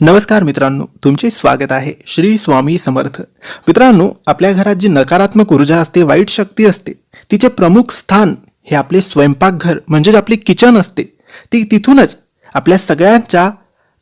नमस्कार मित्रांनो तुमचे स्वागत आहे श्री स्वामी समर्थ. मित्रांनो आपल्या घरात जी नकारात्मक ऊर्जा असते वाईट शक्ती असते तिचे प्रमुख स्थान हे आपले स्वयंपाकघर म्हणजेच आपले किचन असते. ती तिथूनच आपल्या सगळ्यांच्या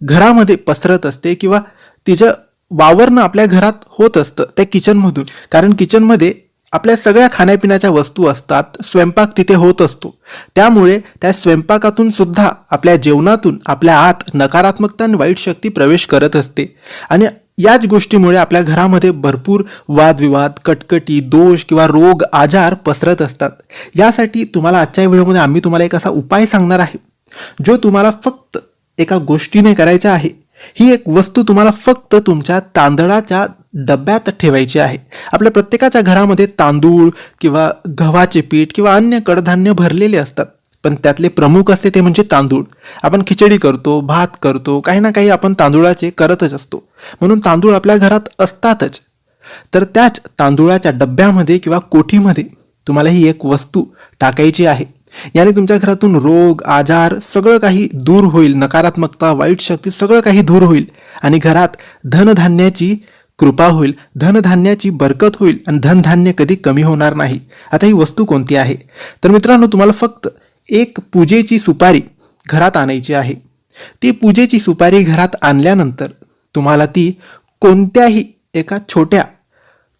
घरामध्ये पसरत असते किंवा तिचं वावरणं आपल्या घरात होत असतं त्या किचनमधून. कारण किचनमध्ये आपल्या सगळ्या खाण्यापिण्याच्या वस्तू असतात स्वयंपाक तिथे होत असतो. त्यामुळे त्या स्वयंपाकातून सुद्धा आपल्या जेवणातून आपल्या आत नकारात्मकता आणि वाईट शक्ती प्रवेश करत असते. आणि याच गोष्टीमुळे आपल्या घरामध्ये भरपूर वादविवाद कटकटी दोष किंवा रोग आजार पसरत असतात. यासाठी तुम्हाला आजच्या व्हिडिओमध्ये आम्ही तुम्हाला एक असा उपाय सांगणार आहे जो तुम्हाला फक्त एका गोष्टीने करायचा आहे. ही एक वस्तू तुम्हाला फक्त तुमच्या तांदळाच्या डब्यात ठेवायची आहे. आपल्या प्रत्येकाच्या घरामध्ये तांदूळ किंवा गव्हाचे पीठ किंवा अन्य कडधान्य भरलेले असतात. पण त्यातले प्रमुख असते ते म्हणजे तांदूळ. आपण खिचडी करतो भात करतो काही ना काही आपण तांदूळाचे करतच असतो. म्हणून तांदूळ आपल्या घरात असतातच. तर त्याच तांदूळाच्या डब्यामध्ये किंवा कोठीमध्ये तुम्हाला ही एक वस्तू टाकायची आहे. याने तुमच्या घरातून रोग आजार सगळं काही दूर होईल नकारात्मकता वाईट शक्ती सगळं काही दूर होईल आणि घरात धनधान्याची कृपा होईल धनधान्याची बरकत होईल आणि धनधान्य कधी कमी होणार नाही. आता ही वस्तू कोणती आहे? तर मित्रांनो तुम्हाला फक्त एक पूजेची सुपारी घरात आणायची आहे. ती पूजेची सुपारी घरात आणल्यानंतर तुम्हाला ती कोणत्याही एका छोट्या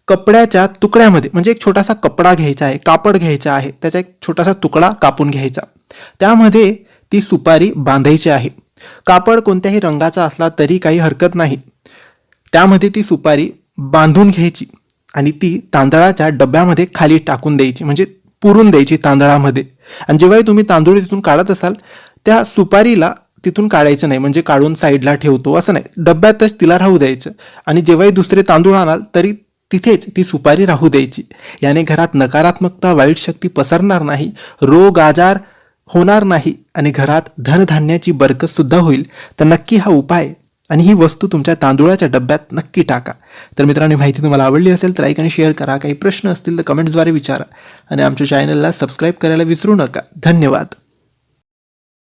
कपड्याच्या तुकड्यामध्ये म्हणजे एक छोटासा कपडा घ्यायचा आहे कापड घ्यायचा आहे त्याचा एक छोटासा तुकडा कापून घ्यायचा. त्यामध्ये ती सुपारी बांधायची आहे. कापड कोणत्याही रंगाचा असला तरी काही हरकत नाही. त्यामध्ये ती सुपारी बांधून घ्यायची आणि ती तांदळाच्या डब्यामध्ये खाली टाकून द्यायची म्हणजे पुरून द्यायची तांदळामध्ये. आणि जेव्हाही तुम्ही तांदूळ तिथून काढत असाल त्या सुपारीला तिथून काढायचं नाही म्हणजे काढून साईडला ठेवतो असं नाही. डब्यातच तिला राहू द्यायचं. आणि जेव्हाही दुसरे तांदूळ आणाल तरी तिथेच ती सुपारी राहू द्यायची. याने घरात नकारात्मकता वाईट शक्ती पसरणार नाही रोग आजार होणार नाही आणि घरात धनधान्याची बरकत सुद्धा होईल. तर नक्की हा उपाय आणि ही वस्तू तुमच्या तांदुळाच्या डब्यात नक्की टाका. तर मित्रांनो माहिती तुम्हाला आवडली असेल तर लाईक आणि शेअर करा. काही प्रश्न असतील तर कमेंट्सद्वारे विचारा. आणि आमच्या चॅनलला सबस्क्राईब करायला विसरू नका. धन्यवाद.